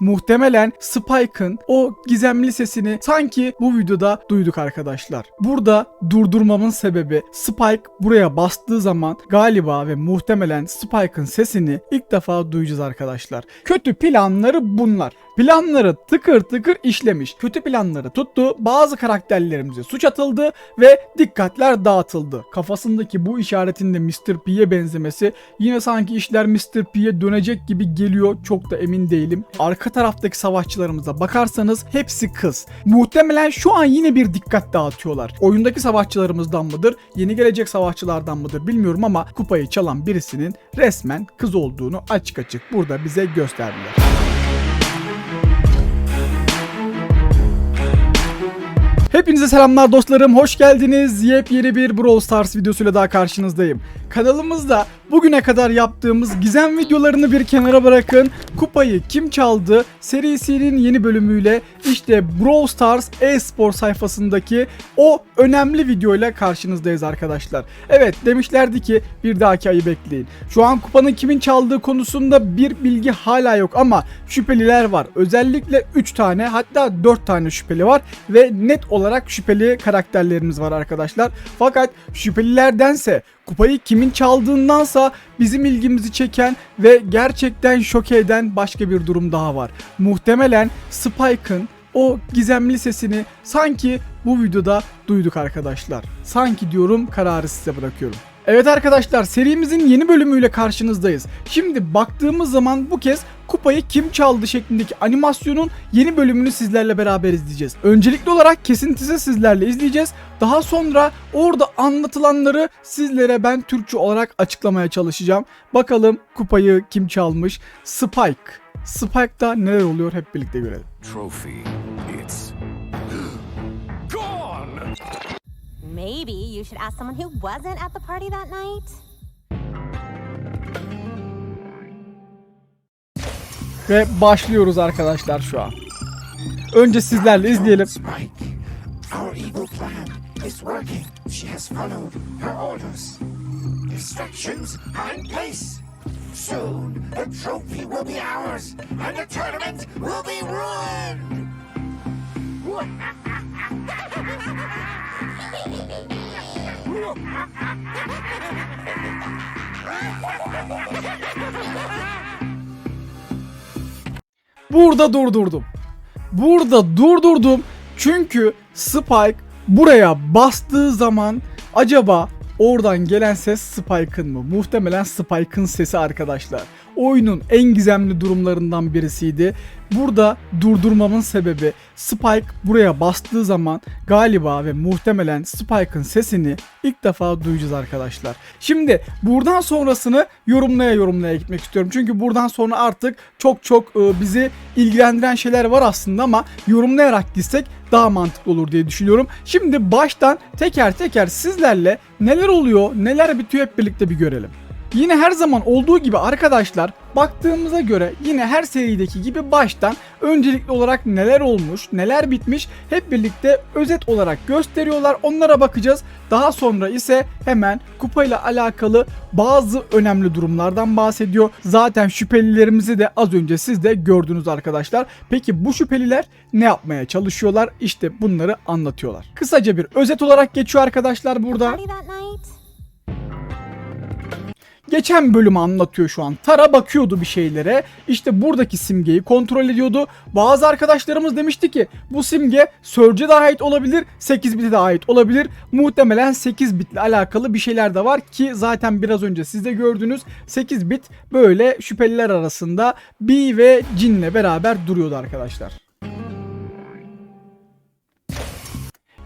Muhtemelen Spike'ın o gizemli sesini sanki bu videoda duyduk arkadaşlar. Burada durdurmamın sebebi Spike buraya bastığı zaman galiba ve muhtemelen Spike'ın sesini ilk defa duyacağız arkadaşlar. Kötü planları bunlar. Planları tıkır tıkır işlemiş. Kötü planları tuttu. Bazı karakterlerimize suç atıldı ve dikkatler dağıtıldı. Kafasındaki bu işaretin de Mr. P'ye benzemesi yine sanki işler Mr. P'ye dönecek gibi geliyor. Çok da emin değilim. Arka taraftaki savaşçılarımıza bakarsanız hepsi kız. Muhtemelen şu an yine bir dikkat dağıtıyorlar. Oyundaki savaşçılarımızdan mıdır? Yeni gelecek savaşçılardan mıdır bilmiyorum ama kupayı çalan birisinin resmen kız olduğunu açık açık burada bize gösterdiler. Hepinize selamlar dostlarım. Hoş geldiniz. Yepyeni bir Brawl Stars videosuyla daha karşınızdayım. Kanalımızda bugüne kadar yaptığımız gizem videolarını bir kenara bırakın. Kupayı kim çaldı serisinin yeni bölümüyle işte Brawl Stars e-spor sayfasındaki o önemli videoyla karşınızdayız arkadaşlar. Evet demişlerdi ki bir dahaki ayı bekleyin. Şu an kupanın kimin çaldığı konusunda bir bilgi hala yok ama şüpheliler var. Özellikle 3 tane hatta 4 tane şüpheli var ve net olarak şüpheli karakterlerimiz var arkadaşlar. Fakat şüphelilerdense kupayı kimin çaldığındansa bizim ilgimizi çeken ve gerçekten şok eden başka bir durum daha var. Muhtemelen Spike'ın o gizemli sesini sanki bu videoda duyduk arkadaşlar. Sanki diyorum kararı size bırakıyorum. Evet arkadaşlar serimizin yeni bölümüyle karşınızdayız. Şimdi baktığımız zaman bu kez kupayı kim çaldı şeklindeki animasyonun yeni bölümünü sizlerle beraber izleyeceğiz. Öncelikli olarak kesintisiz sizlerle izleyeceğiz. Daha sonra orada anlatılanları sizlere ben Türkçe olarak açıklamaya çalışacağım. Bakalım kupayı kim çalmış? Spike. Spike'da neler oluyor hep birlikte görelim. trophy. It's gone! Maybe you should ask someone who wasn't at the party that night. Ve başlıyoruz arkadaşlar şu an. Önce sizlerle izleyelim. Soon, the trophy will be ours, and the tournament will be ruined. Burada durdurdum. Burada durdurdum. Çünkü Spike buraya bastığı zaman acaba oradan gelen ses Spike'ın mı? Muhtemelen Spike'ın sesi arkadaşlar. Oyunun en gizemli durumlarından birisiydi. Burada durdurmamın sebebi Spike buraya bastığı zaman galiba ve muhtemelen Spike'ın sesini ilk defa duyacağız arkadaşlar. Şimdi buradan sonrasını yorumlaya yorumlaya gitmek istiyorum. Çünkü buradan sonra artık çok çok e, bizi ilgilendiren şeyler var aslında ama yorumlayarak gitsek daha mantıklı olur diye düşünüyorum. Şimdi baştan teker teker sizlerle neler oluyor, neler bitiyor hep birlikte bir görelim. Yine her zaman olduğu gibi arkadaşlar baktığımıza göre yine her serideki gibi baştan öncelikli olarak neler olmuş, neler bitmiş hep birlikte özet olarak gösteriyorlar. Onlara bakacağız. Daha sonra ise hemen kupayla alakalı bazı önemli durumlardan bahsediyor. Zaten şüphelilerimizi de az önce siz de gördünüz arkadaşlar. Peki bu şüpheliler ne yapmaya çalışıyorlar? İşte bunları anlatıyorlar. Kısaca bir özet olarak geçiyor arkadaşlar burada. Geçen bölümü anlatıyor şu an. Tara bakıyordu bir şeylere. İşte buradaki simgeyi kontrol ediyordu. Bazı arkadaşlarımız demişti ki bu simge Surge'e de ait olabilir, 8 bit'e de ait olabilir. Muhtemelen 8 bitle alakalı bir şeyler de var ki zaten biraz önce siz de gördünüz. 8 bit böyle şüpheliler arasında B ve Jin'le beraber duruyordu arkadaşlar.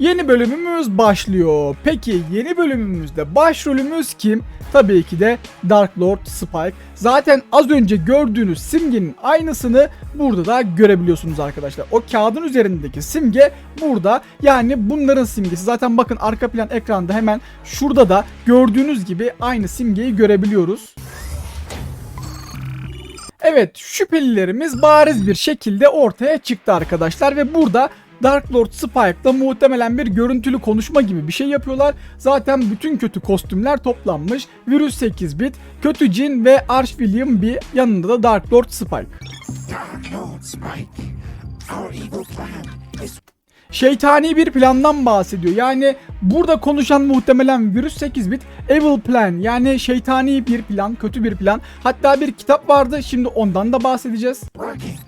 Yeni bölümümüz başlıyor. Peki yeni bölümümüzde başrolümüz kim? Tabii ki de Dark Lord Spike. Zaten az önce gördüğünüz simgenin aynısını burada da görebiliyorsunuz arkadaşlar. O kağıdın üzerindeki simge burada. Yani bunların simgesi. Zaten bakın arka plan ekranda hemen şurada da gördüğünüz gibi aynı simgeyi görebiliyoruz. Evet şüphelilerimiz bariz bir şekilde ortaya çıktı arkadaşlar ve burada Dark Lord Spike'la muhtemelen bir görüntülü konuşma gibi bir şey yapıyorlar. Zaten bütün kötü kostümler toplanmış. Virüs 8 bit, kötü Jin ve Arch William bir yanında da Dark Lord Spike. Dark Lord Spike, our evil plan is şeytani bir plandan bahsediyor. Yani burada konuşan muhtemelen virüs 8 bit evil plan yani şeytani bir plan, kötü bir plan. Hatta bir kitap vardı. Şimdi ondan da bahsedeceğiz. working.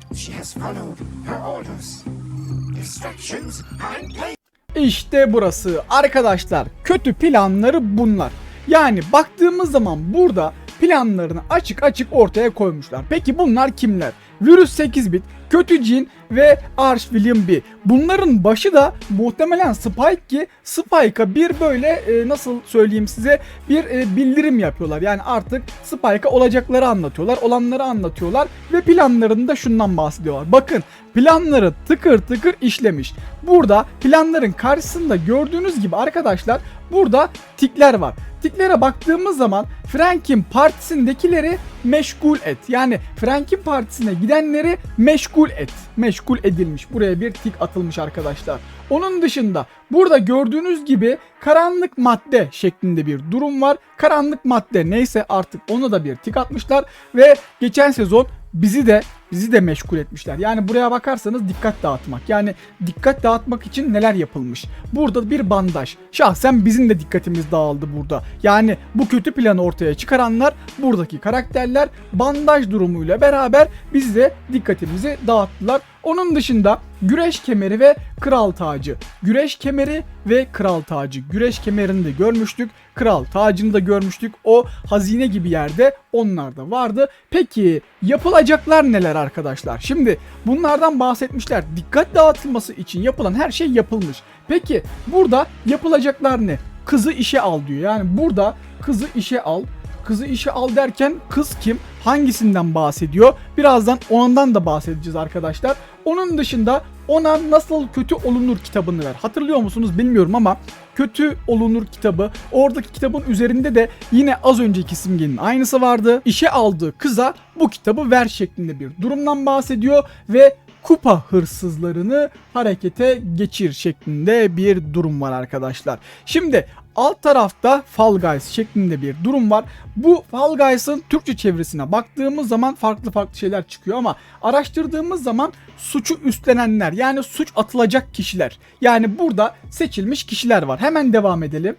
İşte burası. Arkadaşlar kötü planları bunlar. Yani baktığımız zaman burada planlarını açık açık ortaya koymuşlar. Peki bunlar kimler? Virüs 8 bit, Kötü Jin ve Arch William B. Bunların başı da muhtemelen Spike ki Spike'a bir böyle e, nasıl söyleyeyim size bir e, bildirim yapıyorlar. Yani artık Spike'a olacakları anlatıyorlar, olanları anlatıyorlar ve planlarını da şundan bahsediyorlar. Bakın planları tıkır tıkır işlemiş. Burada planların karşısında gördüğünüz gibi arkadaşlar burada tikler var. Tiklere baktığımız zaman Frank'in partisindekileri meşgul et. Yani Frank'in partisine gidenleri meşgul et. Meşgul edilmiş. Buraya bir tik atılmış arkadaşlar. Onun dışında burada gördüğünüz gibi karanlık madde şeklinde bir durum var. Karanlık madde neyse artık ona da bir tik atmışlar ve geçen sezon bizi de bizi de meşgul etmişler. Yani buraya bakarsanız dikkat dağıtmak. Yani dikkat dağıtmak için neler yapılmış? Burada bir bandaj. Şahsen bizim de dikkatimiz dağıldı burada. Yani bu kötü planı ortaya çıkaranlar buradaki karakterler bandaj durumuyla beraber bizi de dikkatimizi dağıttılar. Onun dışında güreş kemeri ve kral tacı. Güreş kemeri ve kral tacı. Güreş kemerini de görmüştük. Kral tacını da görmüştük. O hazine gibi yerde onlar da vardı. Peki yapılacaklar neler arkadaşlar? Şimdi bunlardan bahsetmişler. Dikkat dağıtılması için yapılan her şey yapılmış. Peki burada yapılacaklar ne? Kızı işe al diyor. Yani burada kızı işe al. Kızı işe al derken kız kim? Hangisinden bahsediyor? Birazdan ondan da bahsedeceğiz arkadaşlar. Onun dışında ona nasıl kötü olunur kitabını ver. Hatırlıyor musunuz bilmiyorum ama kötü olunur kitabı. Oradaki kitabın üzerinde de yine az önceki simgenin aynısı vardı. İşe aldığı kıza bu kitabı ver şeklinde bir durumdan bahsediyor ve kupa hırsızlarını harekete geçir şeklinde bir durum var arkadaşlar. Şimdi alt tarafta Fall Guys şeklinde bir durum var. Bu Fall Guys'ın Türkçe çevirisine baktığımız zaman farklı farklı şeyler çıkıyor ama araştırdığımız zaman suçu üstlenenler yani suç atılacak kişiler. Yani burada seçilmiş kişiler var. Hemen devam edelim.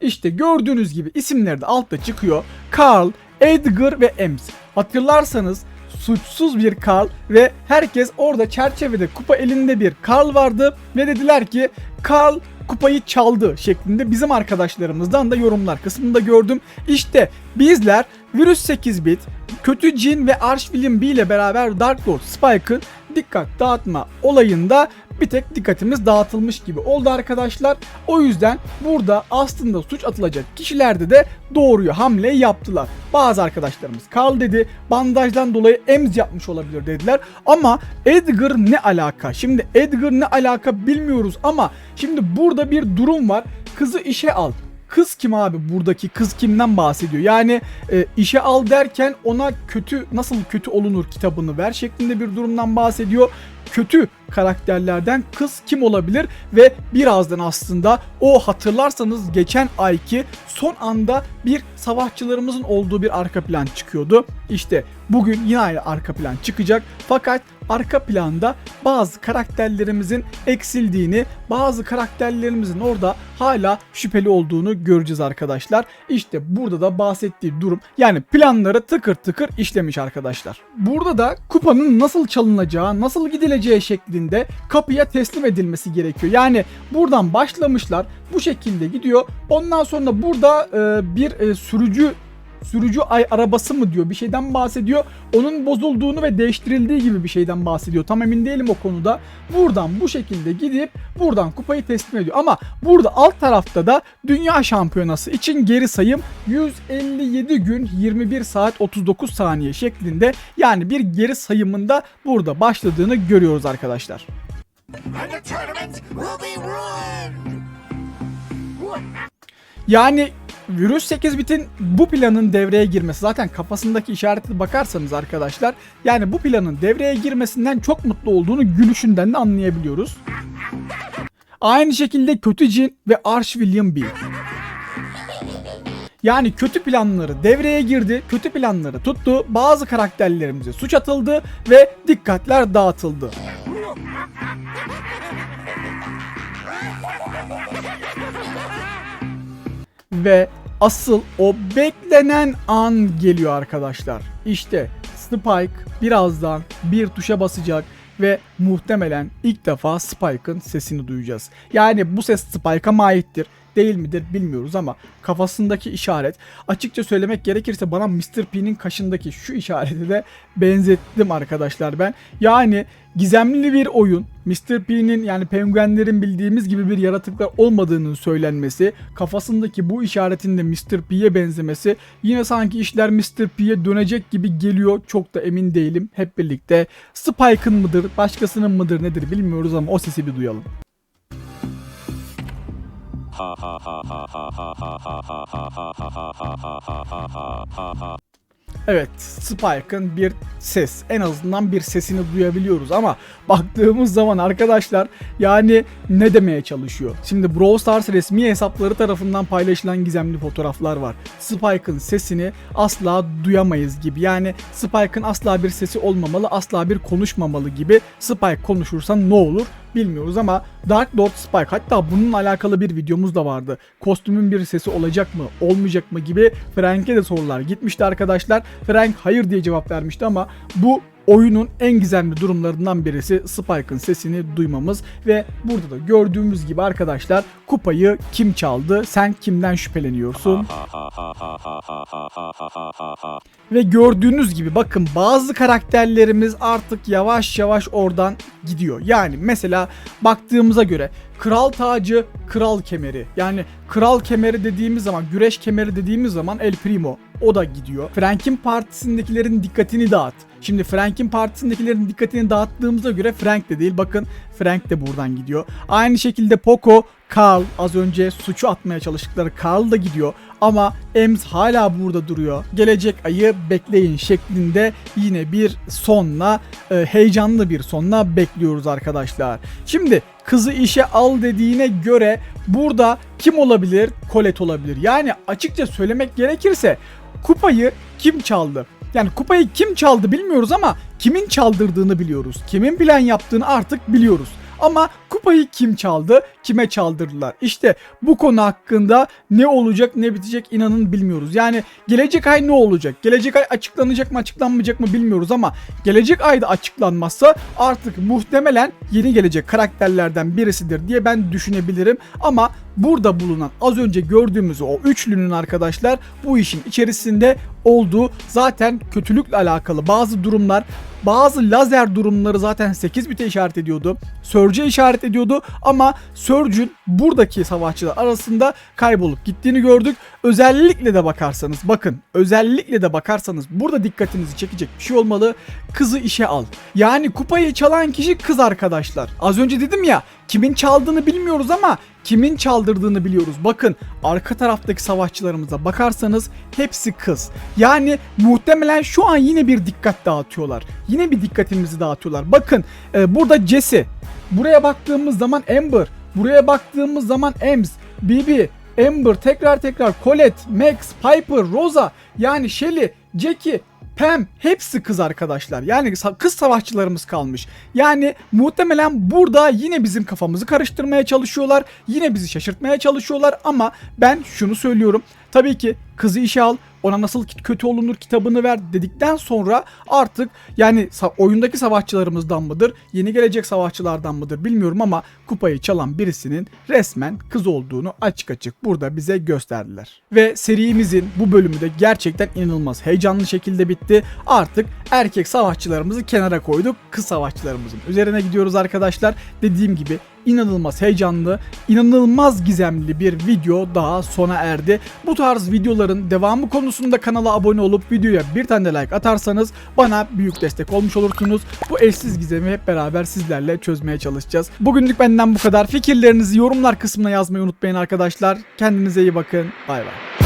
İşte gördüğünüz gibi isimleri de altta çıkıyor. Carl, Edgar ve Ems. Hatırlarsanız suçsuz bir Carl ve herkes orada çerçevede kupa elinde bir Carl vardı ve dediler ki Carl kupayı çaldı şeklinde bizim arkadaşlarımızdan da yorumlar kısmında gördüm. İşte bizler Virüs 8 bit, Kötü Jin ve Arch William B ile beraber Dark Lord Spike'ın dikkat dağıtma olayında bir tek dikkatimiz dağıtılmış gibi oldu arkadaşlar. O yüzden burada aslında suç atılacak kişilerde de doğruyu hamle yaptılar. Bazı arkadaşlarımız Carl dedi, bandajdan dolayı emz yapmış olabilir dediler. Ama Edgar ne alaka? Şimdi Edgar ne alaka bilmiyoruz ama şimdi burada bir durum var. Kızı işe al. Kız kim abi buradaki kız kimden bahsediyor? Yani e, işe al derken ona kötü nasıl kötü olunur kitabını ver şeklinde bir durumdan bahsediyor. Kötü karakterlerden kız kim olabilir ve birazdan aslında o hatırlarsanız geçen ayki son anda bir savaşçılarımızın olduğu bir arka plan çıkıyordu. İşte bugün yine aynı arka plan çıkacak fakat arka planda bazı karakterlerimizin eksildiğini, bazı karakterlerimizin orada hala şüpheli olduğunu göreceğiz arkadaşlar. İşte burada da bahsettiği durum yani planları tıkır tıkır işlemiş arkadaşlar. Burada da kupanın nasıl çalınacağı, nasıl gidileceği şeklinde kapıya teslim edilmesi gerekiyor. Yani buradan başlamışlar bu şekilde gidiyor. Ondan sonra burada e, bir e, sürücü sürücü ay arabası mı diyor bir şeyden bahsediyor. Onun bozulduğunu ve değiştirildiği gibi bir şeyden bahsediyor. Tam emin değilim o konuda. Buradan bu şekilde gidip buradan kupayı teslim ediyor. Ama burada alt tarafta da Dünya Şampiyonası için geri sayım 157 gün 21 saat 39 saniye şeklinde yani bir geri sayımında burada başladığını görüyoruz arkadaşlar. Yani Virüs 8 bitin bu planın devreye girmesi zaten kafasındaki işarete bakarsanız arkadaşlar yani bu planın devreye girmesinden çok mutlu olduğunu gülüşünden de anlayabiliyoruz. Aynı şekilde kötü cin ve Arch William B. Yani kötü planları devreye girdi, kötü planları tuttu, bazı karakterlerimize suç atıldı ve dikkatler dağıtıldı. Ve asıl o beklenen an geliyor arkadaşlar. İşte Spike birazdan bir tuşa basacak ve muhtemelen ilk defa Spike'ın sesini duyacağız. Yani bu ses Spike'a mı aittir? Değil midir bilmiyoruz ama kafasındaki işaret açıkça söylemek gerekirse bana Mr. P'nin kaşındaki şu işareti de benzettim arkadaşlar ben. Yani gizemli bir oyun Mr. P'nin yani penguenlerin bildiğimiz gibi bir yaratıklar olmadığının söylenmesi, kafasındaki bu işaretin de Mr. P'ye benzemesi yine sanki işler Mr. P'ye dönecek gibi geliyor. Çok da emin değilim. Hep birlikte Spike'ın mıdır, başkasının mıdır nedir bilmiyoruz ama o sesi bir duyalım. 哈！哈！哈！哈！哈！哈！哈！哈！哈！哈！哈！哈！哈！哈！Evet, Spike'ın bir ses, en azından bir sesini duyabiliyoruz ama baktığımız zaman arkadaşlar yani ne demeye çalışıyor? Şimdi Brawl Stars resmi hesapları tarafından paylaşılan gizemli fotoğraflar var. Spike'ın sesini asla duyamayız gibi. Yani Spike'ın asla bir sesi olmamalı, asla bir konuşmamalı gibi. Spike konuşursa ne olur? bilmiyoruz ama Dark Lord Spike hatta bununla alakalı bir videomuz da vardı. Kostümün bir sesi olacak mı, olmayacak mı gibi Frank'e de sorular gitmişti arkadaşlar. Frank hayır diye cevap vermişti ama bu oyunun en gizemli durumlarından birisi Spike'ın sesini duymamız ve burada da gördüğümüz gibi arkadaşlar kupayı kim çaldı? Sen kimden şüpheleniyorsun? Ve gördüğünüz gibi bakın bazı karakterlerimiz artık yavaş yavaş oradan gidiyor. Yani mesela baktığımıza göre kral tacı, kral kemeri. Yani kral kemeri dediğimiz zaman, güreş kemeri dediğimiz zaman El Primo o da gidiyor. Frank'in partisindekilerin dikkatini dağıt. Şimdi Frank'in partisindekilerin dikkatini dağıttığımıza göre Frank de değil. Bakın Frank de buradan gidiyor. Aynı şekilde Poco, Carl az önce suçu atmaya çalıştıkları Carl da gidiyor. Ama Ems hala burada duruyor. Gelecek ayı bekleyin şeklinde yine bir sonla e, heyecanlı bir sonla bekliyoruz arkadaşlar. Şimdi kızı işe al dediğine göre burada kim olabilir? Colette olabilir. Yani açıkça söylemek gerekirse kupayı kim çaldı? Yani kupayı kim çaldı bilmiyoruz ama kimin çaldırdığını biliyoruz. Kimin plan yaptığını artık biliyoruz. Ama kupayı kim çaldı, kime çaldırdılar? İşte bu konu hakkında ne olacak ne bitecek inanın bilmiyoruz. Yani gelecek ay ne olacak? Gelecek ay açıklanacak mı açıklanmayacak mı bilmiyoruz ama gelecek ayda açıklanmazsa artık muhtemelen yeni gelecek karakterlerden birisidir diye ben düşünebilirim. Ama burada bulunan az önce gördüğümüz o üçlünün arkadaşlar bu işin içerisinde olduğu zaten kötülükle alakalı bazı durumlar bazı lazer durumları zaten 8 bite işaret ediyordu. Surge'e işaret ediyordu ama Surge'ün buradaki savaşçılar arasında kaybolup gittiğini gördük. Özellikle de bakarsanız bakın özellikle de bakarsanız burada dikkatinizi çekecek bir şey olmalı. Kızı işe al. Yani kupayı çalan kişi kız arkadaşlar. Az önce dedim ya kimin çaldığını bilmiyoruz ama kimin çaldırdığını biliyoruz. Bakın arka taraftaki savaşçılarımıza bakarsanız hepsi kız. Yani muhtemelen şu an yine bir dikkat dağıtıyorlar. Yine bir dikkatimizi dağıtıyorlar. Bakın e, burada Jesse. Buraya baktığımız zaman Amber. Buraya baktığımız zaman Ems, Bibi, Amber, tekrar tekrar Colette, Max, Piper, Rosa, yani Shelly, Jackie, Pam hepsi kız arkadaşlar. Yani kız savaşçılarımız kalmış. Yani muhtemelen burada yine bizim kafamızı karıştırmaya çalışıyorlar. Yine bizi şaşırtmaya çalışıyorlar ama ben şunu söylüyorum. Tabii ki kızı işe al, ona nasıl kötü olunur kitabını ver dedikten sonra artık yani oyundaki savaşçılarımızdan mıdır, yeni gelecek savaşçılardan mıdır bilmiyorum ama kupayı çalan birisinin resmen kız olduğunu açık açık burada bize gösterdiler. Ve serimizin bu bölümü de gerçekten inanılmaz heyecanlı şekilde bitti. Artık erkek savaşçılarımızı kenara koyduk. Kız savaşçılarımızın üzerine gidiyoruz arkadaşlar. Dediğim gibi inanılmaz heyecanlı, inanılmaz gizemli bir video daha sona erdi. Bu tarz videoların devamı konusunda kanala abone olup videoya bir tane like atarsanız bana büyük destek olmuş olursunuz. Bu eşsiz gizemi hep beraber sizlerle çözmeye çalışacağız. Bugünlük benden bu kadar. Fikirlerinizi yorumlar kısmına yazmayı unutmayın arkadaşlar. Kendinize iyi bakın. Bay bay.